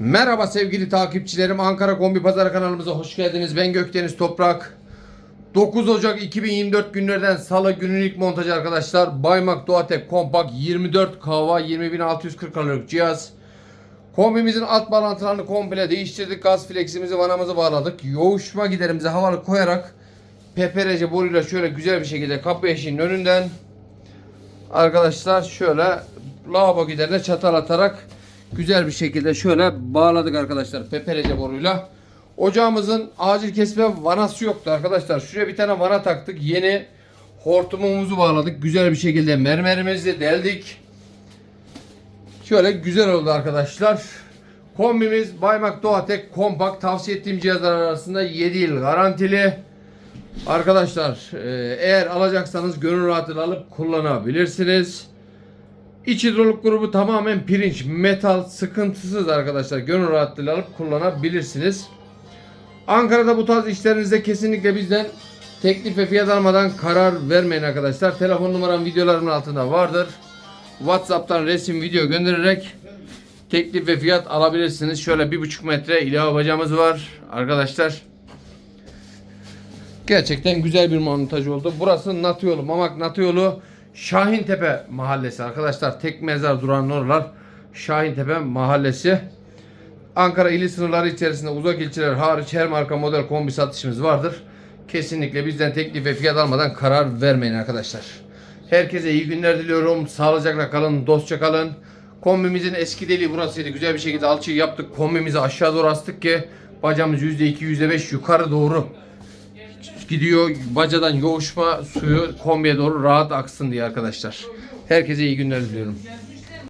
Merhaba sevgili takipçilerim. Ankara Kombi Pazarı kanalımıza hoş geldiniz. Ben Gökdeniz Toprak. 9 Ocak 2024 günlerden Salı günün ilk montajı arkadaşlar. Baymak Doğatek Kompak 24 kava 20640 kalorilik cihaz. Kombimizin alt bağlantılarını komple değiştirdik. Gaz fleximizi vanamızı bağladık. Yoğuşma giderimizi havalı koyarak peperece boruyla şöyle güzel bir şekilde kapı eşiğinin önünden arkadaşlar şöyle lavabo giderine çatal atarak güzel bir şekilde şöyle bağladık arkadaşlar peperece boruyla. Ocağımızın acil kesme vanası yoktu arkadaşlar. Şuraya bir tane vana taktık. Yeni hortumumuzu bağladık. Güzel bir şekilde mermerimizi deldik. Şöyle güzel oldu arkadaşlar. Kombimiz Baymak Doğatek kompakt tavsiye ettiğim cihazlar arasında 7 yıl garantili. Arkadaşlar e, eğer alacaksanız gönül rahatıyla alıp kullanabilirsiniz. İç hidrolik grubu tamamen pirinç, metal, sıkıntısız arkadaşlar. Gönül rahatlığıyla alıp kullanabilirsiniz. Ankara'da bu tarz işlerinizde kesinlikle bizden teklif ve fiyat almadan karar vermeyin arkadaşlar. Telefon numaram videolarımın altında vardır. WhatsApp'tan resim, video göndererek teklif ve fiyat alabilirsiniz. Şöyle bir buçuk metre ilave bacamız var arkadaşlar. Gerçekten güzel bir montaj oldu. Burası Natıyolu, Mamak Natıyolu Şahintepe mahallesi arkadaşlar. Tek mezar duran oralar Şahintepe mahallesi. Ankara ili sınırları içerisinde uzak ilçeler hariç her marka model kombi satışımız vardır. Kesinlikle bizden teklif ve fiyat almadan karar vermeyin arkadaşlar. Herkese iyi günler diliyorum. Sağlıcakla kalın, dostça kalın. Kombimizin eski deliği burasıydı. Güzel bir şekilde alçıyı yaptık. Kombimizi aşağı doğru astık ki bacamız %2, %5 yukarı doğru gidiyor. Bacadan yoğuşma suyu kombiye doğru rahat aksın diye arkadaşlar. Herkese iyi günler diliyorum.